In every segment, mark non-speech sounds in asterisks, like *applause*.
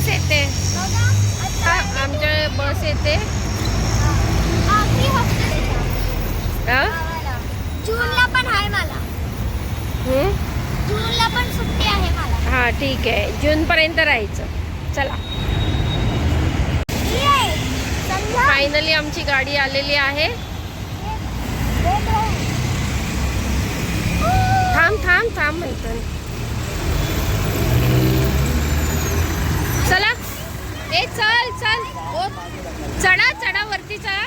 बस येते. हा आमच्या बस येते. हा? जूनला पण आहे मला. हम्म? जूनला पण सुट्टी आहे मला. हा ठीक आहे. जून पर्यंत राहायचं. चला. फायनली आमची गाडी आलेली आहे. थांब थांब थांब म्हणतो चला ए चल चल. ओ चढा चढा वरती चढा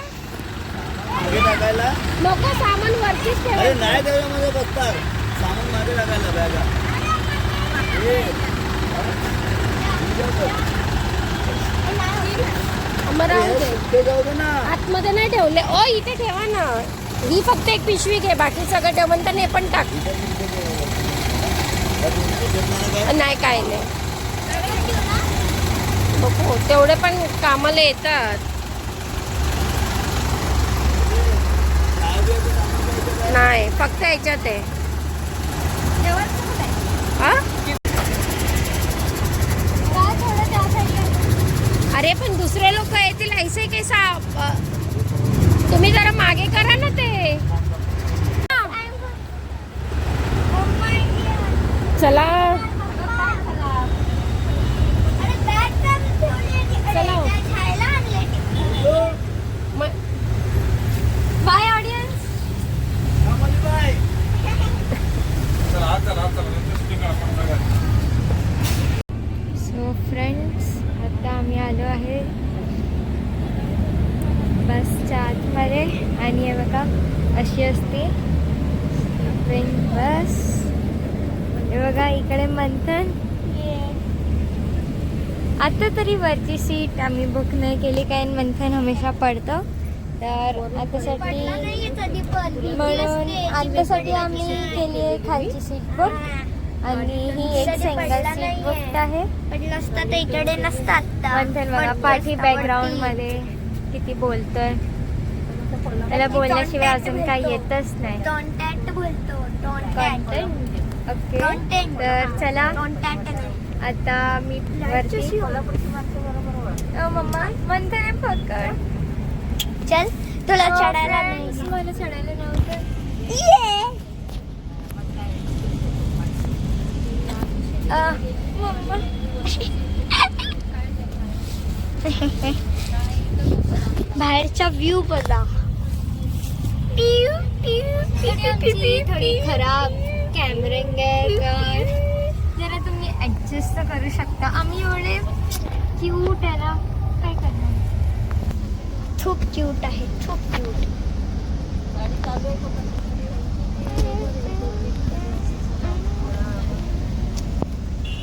मागे टाकायला. नको सामान वरतीच ठेवा अरे नाही बसतात सामान मागे टाकायला बॅगा. ए, मग राहू दे. ते जाऊ दे ना. आतमध्ये नाही ठेवले. ओ इथे ठेवा ना. ही फक्त एक पिशवी घे. बाकी सगळं तर हे पण टाक. नाही काय नाही. बघू. तेवढे पण कामाला येतात. नाही फक्त याच्यात आहे. अरे पण दुसरे लोक येतील ऐसे कैसा? तुम्ही जरा मागे करा ना ते. चला अरे bag का ठेवली आहे तिकडे? चला. काय खायला आणलंय तिकडे? म- Bye audience. सो फ्रेंड्स आता आम्ही आलो आहे बसच्या आतमध्ये. आणि हे बघा अशी असते ट्रेन बस हे बघा इकडे मंथन. आता तरी वरची सीट आम्ही बुक नाही केली कारण मंथन हमेशा पडतं. तर आतासाठी. म्हणून आतासाठी आम्ही केली आहे खालची सीट बुक आणि ही एक सिंगल सीट बुक आहे. पण नसतं ते इकडे नसतात. मंथन बघा पाठी बॅकग्राऊंडमध्ये किती बोलतोय. त्याला बोलण्याशिवाय अजून काही येतच नाही. कॉन्टॅक्ट बोलतो. ओके. तर चला. आता मी वरती. ओ मम्मा मंथन आहे पकड चल तुला Oh, चढायला नाही. मला चढायला नव्हतं ये. अह, मम्मा. *laughs* बाहेरचा व्ह्यू बघा. थोडी खराब. कॅमेरिंग आहे तर जरा ऍडजस्ट करू शकता. आम्ही एवढे क्यूट आहे ना. काय करणार? खूप क्यूट आहे. खूप क्यूट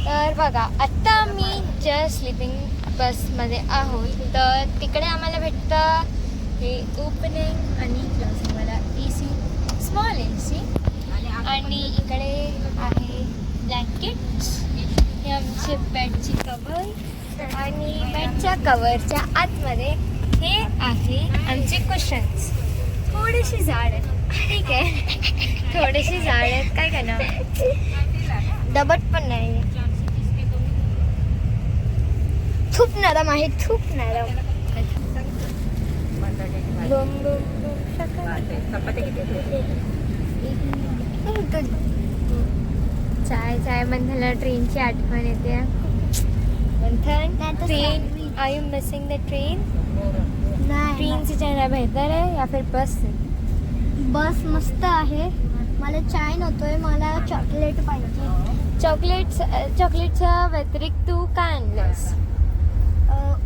तर बघा आत्ता आम्ही जस्ट स्लिपिंग बसमध्ये आहोत. तर तिकडे आम्हाला भेटतं हे ओपनिंग आणि मला A C small A C आणि इकडे आहे ब्लँकेट्स हे आमचे बेडची कवर आणि बेडच्या कवरच्या आतमध्ये हे आहे आमचे कुशन्स थोडीशी जाड आहेत. ठीक आहे. थोडीशी जाड आहेत. काय करणार? दबट पण नाही खूप नरम आहे. खूप नरम. बम बम बम शका चाय चाय मंथनला ट्रेनची आठवण येते. Manthan train sandwich. Are you missing the train train से जाना बेहतर है या फिर बस से? बस मस्त आहे. मला चाय नव्हतोय मला चॉकलेट पाहिजे. चॉकलेट चॉकलेटच्या व्यतिरिक्त तू काय आणलंस?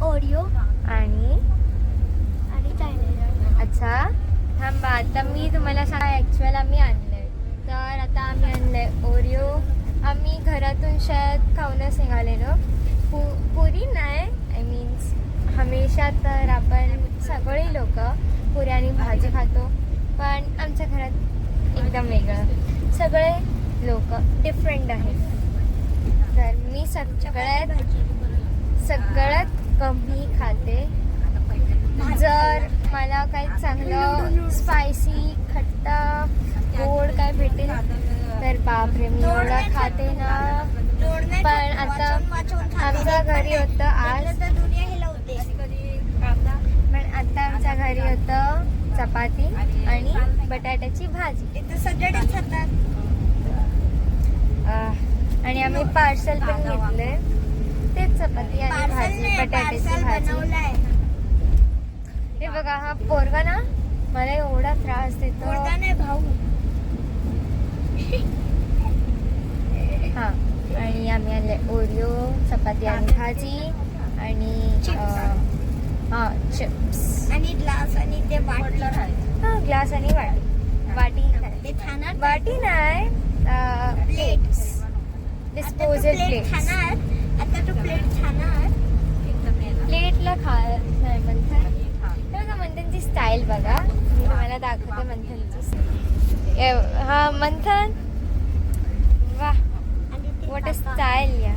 ओरिओ आणि? आणि चायनीज अच्छा. थांबा आता मी तुम्हाला सांगा ॲक्च्युअल आम्ही आणलंय. तर आता आम्ही आणलंय ओरिओ आम्ही घरातून शाळेत खाऊनच निघालेलो. पु पुरी नाही आय मीन्स हमेशा तर आपण सगळे लोक पुरी आणि भाजी खातो पण आमच्या घरात एकदम वेगळं. सगळे लोक डिफरंट आहेत. तर मी सगळ्यात सगळ्यात कमी खाते. जर मला काही चांगलं स्पायसी खट्टा गोड काय भेटेल तर बापरे मी एवढा खाते ना. पण आता आमच्या घरी होतं आज. पण आता आमच्या घरी होतं चपाती आणि बटाट्याची भाजी. सगळेच खातात आणि आम्ही पार्सल पण घेतलंय. तेच चपाती आणि भाजी बटाट्याची भाजी. हे बघा हा पोरगा ना मला एवढा त्रास देतो. भाऊ. हा. आणि आम्ही आणले ओरिओ चपाती आणि भाजी आणि हा चिप्स. आणि ग्लास आणि ते वाटी हा ग्लास आणि वाटी वाटी वाटी नाही प्लेट्स. डिस्पोजल प्लेट खाणार. आता तू प्लेट खाणार. प्लेटला खा नाही म्हणतात हे बघा मंथनची स्टाईल बघा. मी तुम्हाला दाखवते मंथनची हा मंथन. वा. वॉट काका. स्टाईल या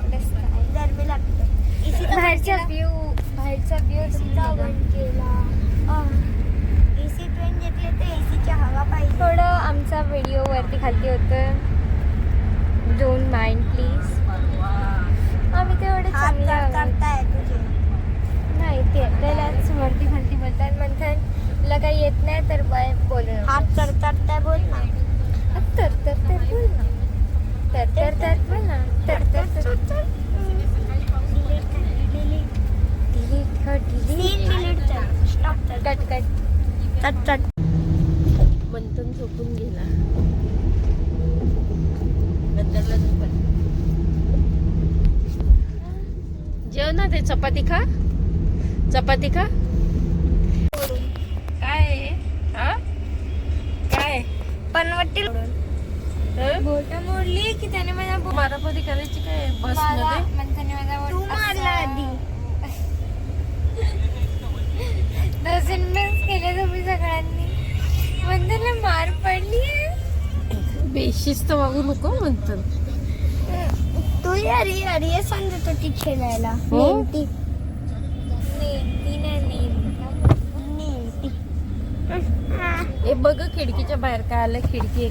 What a style. गरमी लागते इसी बाहेरचा व्ह्यू बाहेरचा व्ह्यू बंद केला एसी ट्रेन घेतली तर एसीची हवा पाहिजे थोडं आमचा व्हिडिओ वरती खालती होतं डोंट माइंड प्लीज आम्ही तेवढे. करताय नाही ते त्यालाच वरती खालती बोलतात म्हणतात तुला काही येत नाही तर बाय बोलू नको. हात करतात काय बोल ना तर तर तर बोल ना तर तर तर बोल ना तर तर तर तर. डिलीट डिलीट डिलीट कर सीन डिलीट डिलीट कर स्टॉप कर cut cut cut cut Manthan झोपून गेला. जेव ना ते? चपाती खा. चपाती खा. काय आहे? हा? काय हं? बोट मोडली की त्याने माझा बोट मारामारी करायची काय बसमध्ये मंथनने माझा तू मारला आधी. *laughs* डझन मिस केले तुम्ही सगळ्यांनी. मंथनला मार पडली बेशिस्त वागू नको मंथन तू अरे अरे सांगत होती खेळायला. हो? नेमटी नेमती नाही नेमती. नेमटी हे बघ खिडकीच्या बाहेर काय आलं? खिडकी आहे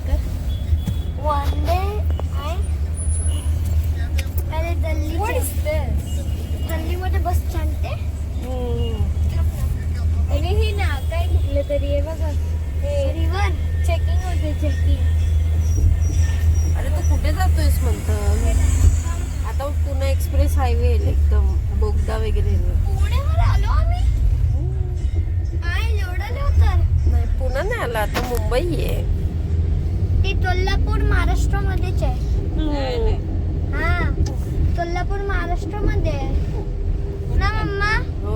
वन डे आय अरे दिल्ली What is this? दिल्लीमध्ये बस चालते अरे हे ना काय कुठलं तरी आहे बघा. हे रिवर चेकिंग होते चेकिंग अरे तू कुठे जातोयस मंथन आता पुणे एक्सप्रेस हायवे एकदम बोगदा वगैरे पुण्यावर आलो आम्ही. आय एवढं तर नाही पुन्हा नाही आला आता मुंबई आहे. ते कोल्हापूर महाराष्ट्रामध्येच आहे. हा. कोल्हापूर महाराष्ट्रामध्ये आहे. ना मम्मा? हो.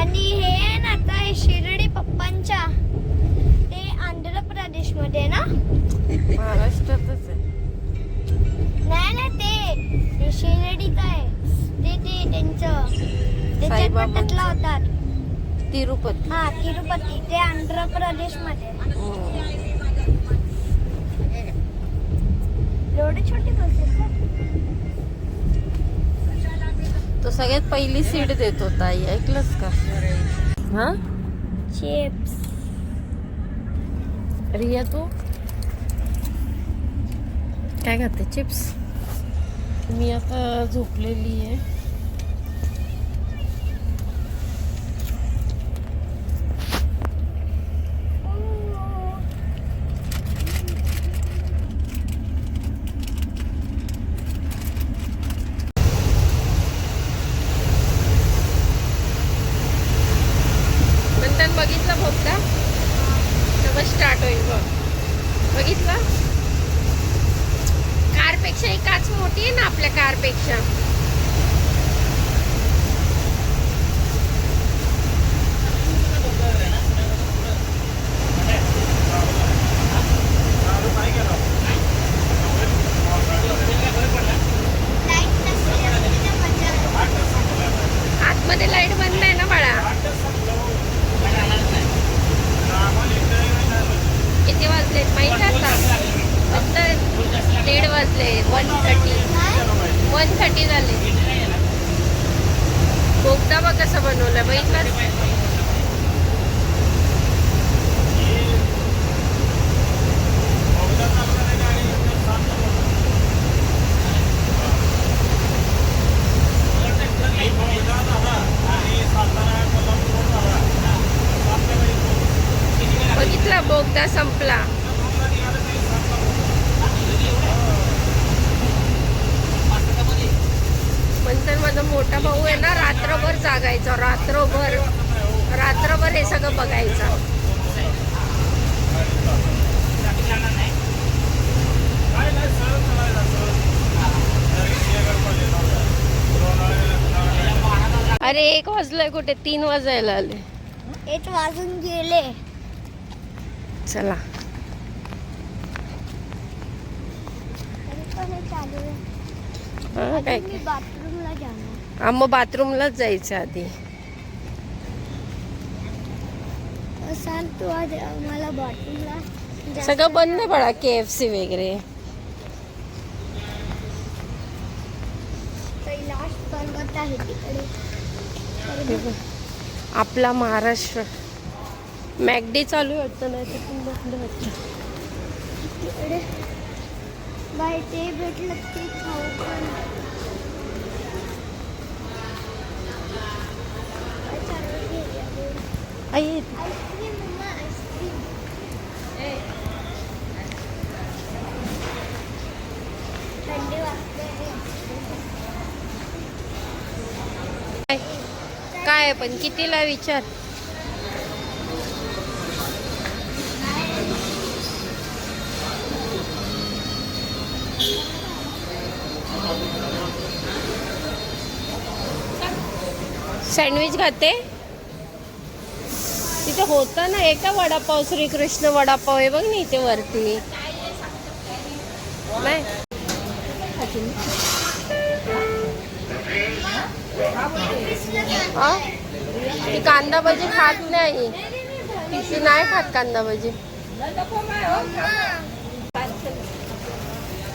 आणि हे आहे ना आता हे शिर्डी पप्पांच्या. ते आंध्र प्रदेशमध्ये आहे ना? महाराष्ट्रातच आहे. नाही ना ते. शिर्डीचं आहे. ते ते त्यांचं. त्याच्यात होतात. तिरुपती. हा तिरुपती. ते आंध्र प्रदेशमध्ये हो. एवढे छोटे बस आहेत का? तो सगळ्यात पहिली सीट देत होता आई ऐकलंस का? हा? चिप्स रिया तू? काय खाते? चिप्स मी आता झोपलेली आहे नंतर बघितलं बोगदा तेव्हा स्टार्ट होईल बघ बघितलं कारपेक्षा ही काच मोठी आहे ना आपल्या कारपेक्षा लाइट नसली असती तर मजा आली. आतमध्ये लाइट बंद आहे ना बाळा किती वाजलेत माहीत आहे आता फक्त दीड वाजले वन थर्टी वन थर्टी झाले बोगदा बघ कसं बनवलं बघितलं मोठा भाऊ आहे ना रात्रभर जागायचा रात्रभर रात्रभर हे सगळं बघायचं अरे एक वाजलंय कुठे? तीन वाजायला आले. एक वाजून गेले. चला. हे काय? मी बाथरूमला जाणार. हा, मग बाथरूमलाच जायचं आधी. सांग तू आज मला बाथरूमला सगळं बंद बघा के एफ सी वगैरे. कैलाश पर्वत आहे तिकडे. आपला महाराष्ट्र. मॅगडी चालू आहे वाटतं नाही तर पण बंद वाटतं. ते भेटलं ते खाऊ? आई. काय पण कितीला विचार? सँडविच खाते? तिथे होतं ना एका वडापाव श्रीकृष्ण वडापाव आहे बघ ना इथे वरती. नाही. ती कांदा भजी खात नाही. ती नाही खात कांदा भजी.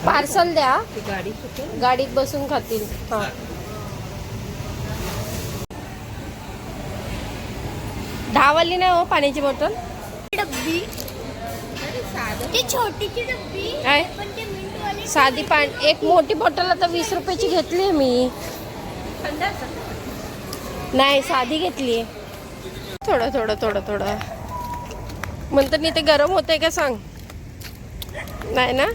पार्सल द्या. गाडीत बसून खातील. हा. दहावाली नाही हो पाण्याची बॉटल. डब्बी. छोटीची डब्बी काय? साधी पाणी एक मोठी बॉटल आता वीस रुपयाची घेतली मी. नाही साधी घेतली थोडं थोडं थोडं थोडं. म्हणतं नाही ते गरम होते का सांग. नाही ना?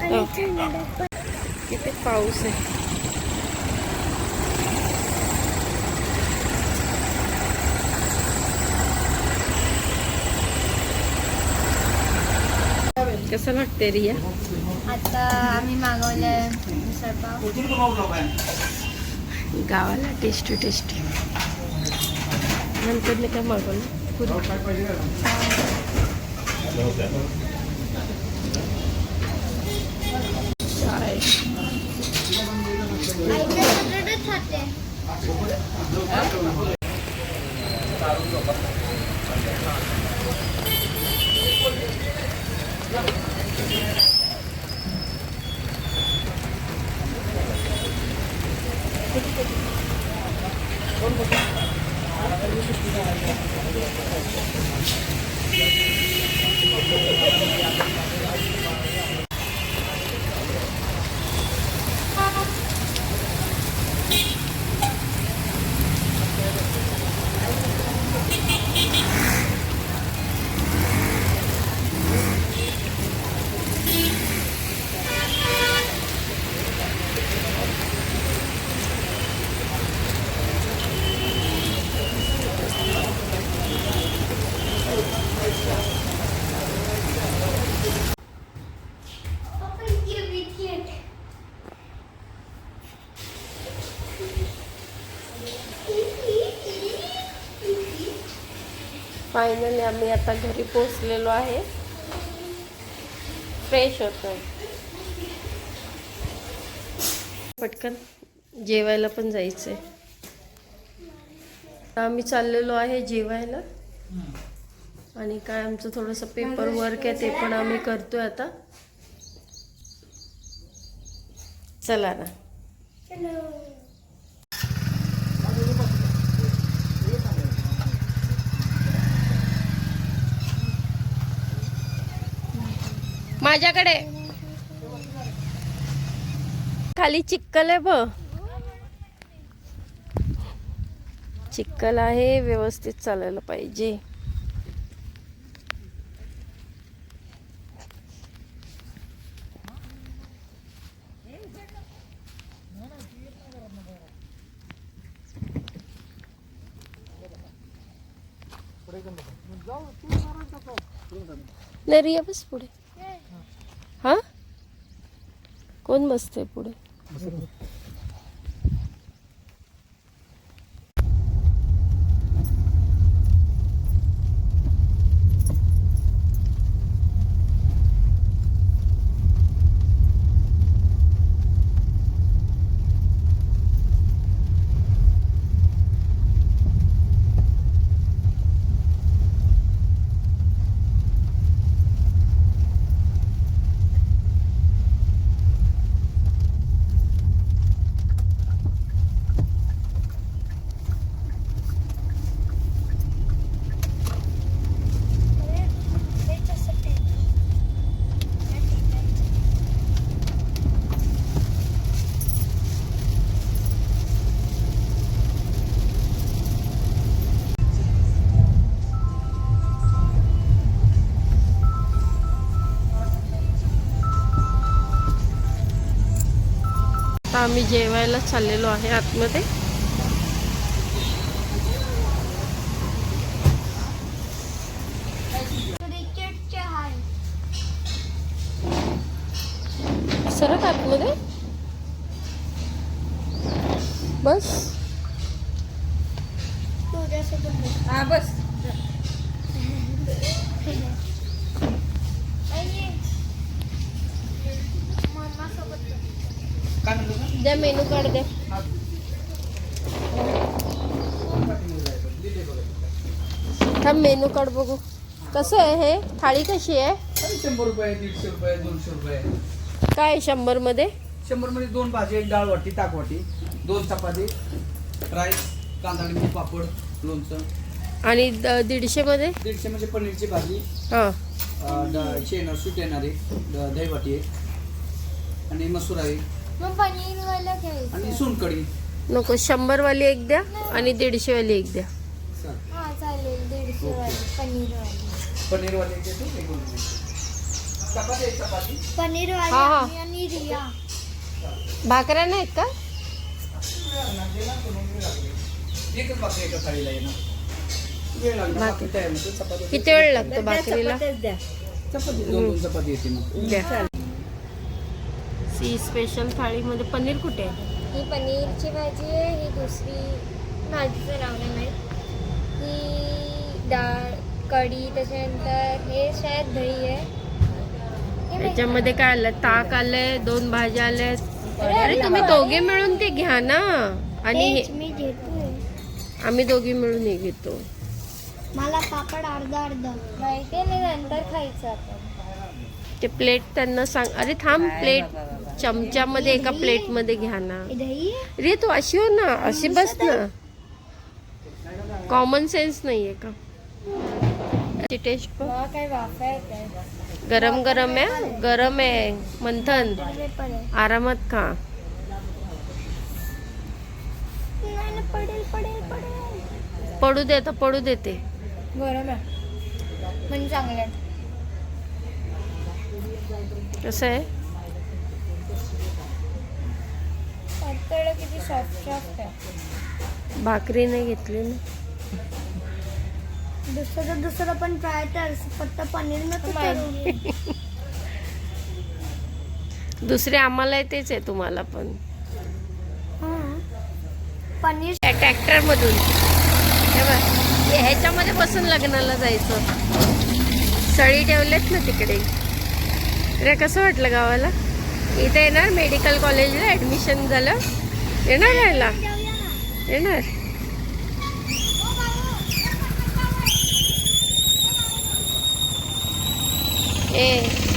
पण किती पाऊस आहे. कसं लागते रिया? आता आम्ही मागवलंय मिसळपाव गावाला टेस्टी टेस्टी नंतर मी काय मागवलं पुरी चाय Thank you. फायनली आम्ही आता घरी पोचलेलो आहे. फ्रेश होतो पटकन जेवायला पण जायचंय. आता आम्ही चाललेलो आहे जेवायला. आणि काय आमचं थोडंसं पेपर वर्क आहे ते पण आम्ही करतोय आता. चला ना. माझ्याकडे. खाली चिक्कल आहे ब चिक्कल आहे व्यवस्थित चालायला पाहिजे. नाही रिया बस पुढे. कोण बसते पुढे? आम्ही जेवायला चाललेलो आहे आतमध्ये. सरक आतमध्ये. बस. हा बस मम्मा सोबत काय म्हणतो का? द्या मेनू कार्ड द्या थांब मेनू कार्ड बघू. कसं आहे हे? थाळी कशी आहे? शंभर रुपये दीडशे रुपये दोनशे रुपये. काय आहे शंभरमध्ये? शंभरमध्ये दोन भाजी एक डाळ वाटी ताक वाटी दोन चपाती राईस कांदा लिंबू पापड लोणचं. आणि द- दीडशे मध्ये? दीडशे म्हणजे पनीरची भाजी हां. अं, ड- शेण सूट येणारी द- दही वाटी आणि मसूर आहे मग आणि नको शंभरवाली एक द्या आणि दीडशेवाली एक द्या. हा चालेल दीडशे वाली पनीर देतो एक दोन मिनिट. चपाती एक चपाती? पनीर हा, हा. वाली आणि रिया. भाकऱ्या नाहीत का? एकच भाकरी एका थाळीला आहे ना. वेळ लागणार भाकरी. भाकरी तयार होते, चपाती किती वेळ लागतो भाकरीला? चपाती दोन दोन चपाती येते मग. द्या. सी स्पेशल थाळीमध्ये पनीर कुठे आहे? ही पनीरची भाजी आहे ही दुसरी भाजीचं नाव नाही माहीत. ही डाळ कढी त्याच्यानंतर हे शायद दही आहे. हे माहीत त्याच्यामध्ये काय आलं ताक आलंय दोन भाज्या आल्यात. अरे तुम्ही दोघे मिळून ते घ्या ना. आणि तेच हे- मी घेतोय आम्ही दोघी मिळून हे घेतो. मला पापड अर्धा अर्धा. माहिती आहे ना नंतर खायचं आपण ते प्लेट त्यांना सांग अरे थांब प्लेट चमच्यामध्ये एका प्लेटमध्ये घ्या ना? रे तू अशी हो ना अशी बस ना. कॉमन सेन्स नाहीये का? टेस्ट गरम गरम आहे गरम आहे. मंथन. आरामात खा. पडू दे आता पडू देते गरम आहे. कसं आहे? पातळ किती सॉफ्ट सॉफ्ट आहे. भाकरी नाही घेतली ना दुसरं दुसरं पण ट्राय कर. फक्त पनीर नको. दुसरे आम्हाला तेच आहे तुम्हाला पण. हा. पनीर ट्रॅक्टर मधून ह्याच्यामध्ये बसून लग्नाला जायचं. सळी ठेवलेत ना तिकडे. रे कसं वाटलं गावाला? इथे येणार मेडिकल कॉलेजला ऍडमिशन झालं. येणार यायला येणार. ए.